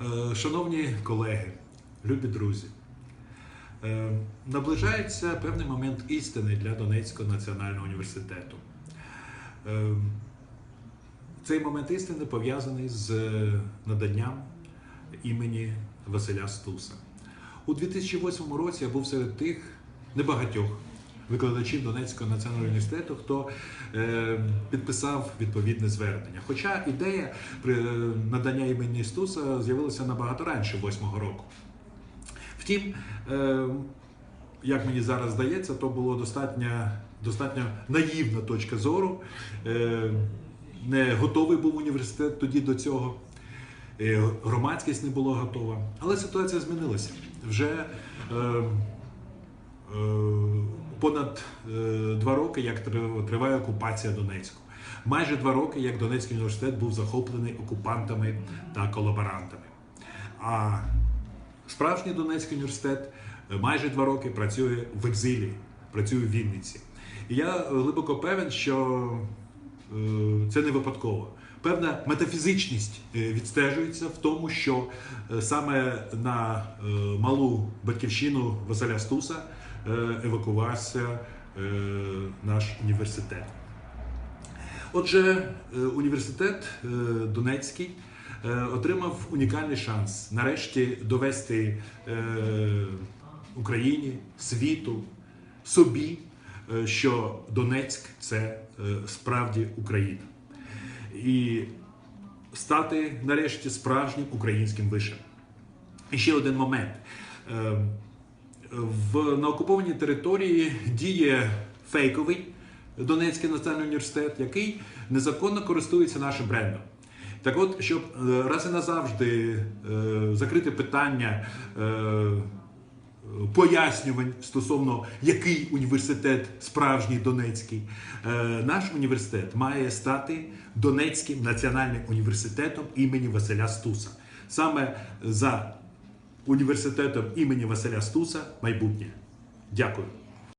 Е, Шановні колеги, любі друзі, е, наближається певний момент істини для Донецького національного університету. Е, Цей момент істини пов'язаний з наданням імені Василя Стуса. У 2008 році я був серед тих небагатьох викладачів Донецького національного університету, хто е, підписав відповідне звернення. Хоча ідея при е, надання імені Стуса з'явилася набагато раніше, 8-го року. Втім, е, як мені зараз здається, то було достатньо, достатньо наївна точка зору. Не готовий був університет тоді до цього. Громадськість не була готова. Але ситуація змінилася. Вже понад е, два роки, як триває окупація Донецьку. Майже два роки, як Донецький університет був захоплений окупантами та колаборантами. А справжній Донецький університет е, майже два роки працює в екзилі, працює в Вінниці. І я е, глибоко певен, що е, це не випадково. Певна метафізичність е, відстежується в тому, що е, саме на е, малу батьківщину Василя Стуса евакувався наш університет. Отже, університет Донецький отримав унікальний шанс нарешті довести Україні, світу, собі, що Донецьк це справді Україна. І стати нарешті справжнім українським вишем. І ще один момент. Е, В, на окупованій території діє фейковий Донецький національний університет, який незаконно користується нашим брендом. Так от, щоб е, раз і назавжди е, закрити питання е, пояснювань стосовно який університет справжній Донецький, е, наш університет має стати Донецьким національним університетом імені Василя Стуса. Саме за університетом імені Василя Стуса майбутнє. Дякую.